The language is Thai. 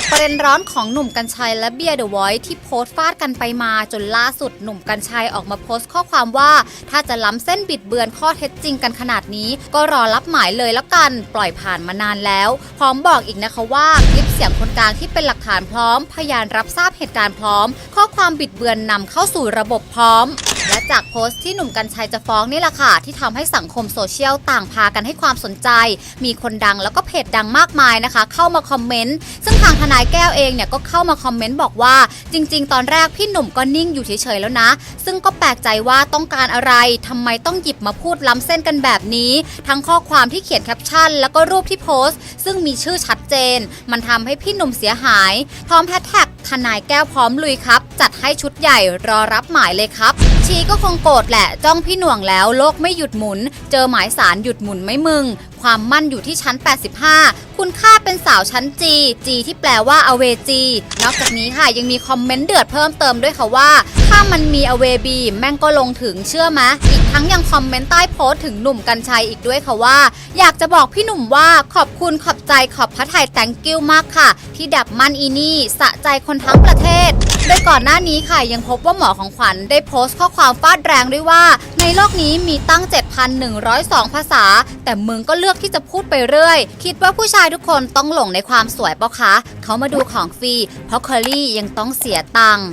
ากประเด็นร้อนของหนุ่มกัญชัยและเบียร์เดอะไวท์ที่โพสต์ฟาดกันไปมาจนล่าสุดหนุ่มกัญชัยออกมาโพสต์ข้อความว่า ถ้าจะล้ำเส้นบิดเบือนข้อเท็จจริงกันขนาดนี้ ก็รอรับหมายเลยแล้วกัน ปล่อยผ่านมานานแล้ว พร้อมบอกอีกนะคะว่าคลิปเสียงคนกลางที่เป็นหลักฐานพร้อม พยานรับทราบเหตุการณ์พร้อม ข้อความบิดเบือนนำเข้าสู่ระบบพร้อม และจากโพสต์ที่หนุ่มกัญชัยจะฟ้องนี่แหละค่ะ ที่ทำให้สังคมโซเชียลต่างพากันให้ความสนใจ มีคนดังแล้วก็เพจดังมากมายนะคะ เข้ามาคอมเมนต์ซึ่งทางทนายแก้วเองเนี่ยก็เข้ามาคอมเมนต์บอกว่า จริง ๆ ตอนแรกพี่หนุ่มก็นิ่งอยู่เฉยๆแล้วนะ ซึ่งก็แปลกใจว่าต้องการอะไรทำไมต้องหยิบมาพูดล้ำเส้นกันแบบนี้ ทั้งข้อความที่เขียนแคปชั่น แล้วก็รูปที่โพสต์ ซึ่งมีชื่อชัดเจน มันทำให้พี่หนุ่มเสียหาย พร้อมแฮชแท็กทนายแก้วพร้อมลุยครับ จัดให้ชุดใหญ่รอรับหมายเลยครับชีก็คงโกรธแหละ จ้องพี่หน่วงแล้วโลกไม่หยุดหมุน เจอหมายสารหยุดหมุนไม่มึง ความมั่นอยู่ที่ชั้น 85 คุณค่าเป็นสาวชั้น G G ที่แปลว่าอเวจี นอกจากนี้ค่ะยังมีคอมเมนต์เดือดเพิ่มเติมด้วยค่ะว่า มันมีอเวบีแม่งก็ลงถึงเชื่อไหมอีกทั้งยังคอมเมนต์ใต้โพสต์ถึงหนุ่มกัญชัยอีกด้วยค่ะว่า อยากจะบอกพี่หนุ่มว่าขอบคุณขอบใจขอบพระไทย thank you มากค่ะ ที่ดับมันอีนี่ สะใจคนทั้งประเทศโดยก่อนหน้านี้ค่ะยังพบว่าหมอของขวัญได้โพสต์ข้อความฟาดแรงด้วยว่า ในโลกนี้มีตั้ง 7,102 ภาษา แต่มึงก็เลือกที่จะพูดไปเรื่อย คิดว่าผู้ชายทุกคนต้องหลงในความสวยเปล่าคะ เขามาดูของฟรีเพราะเคอรี่ยังต้องเสียตังค์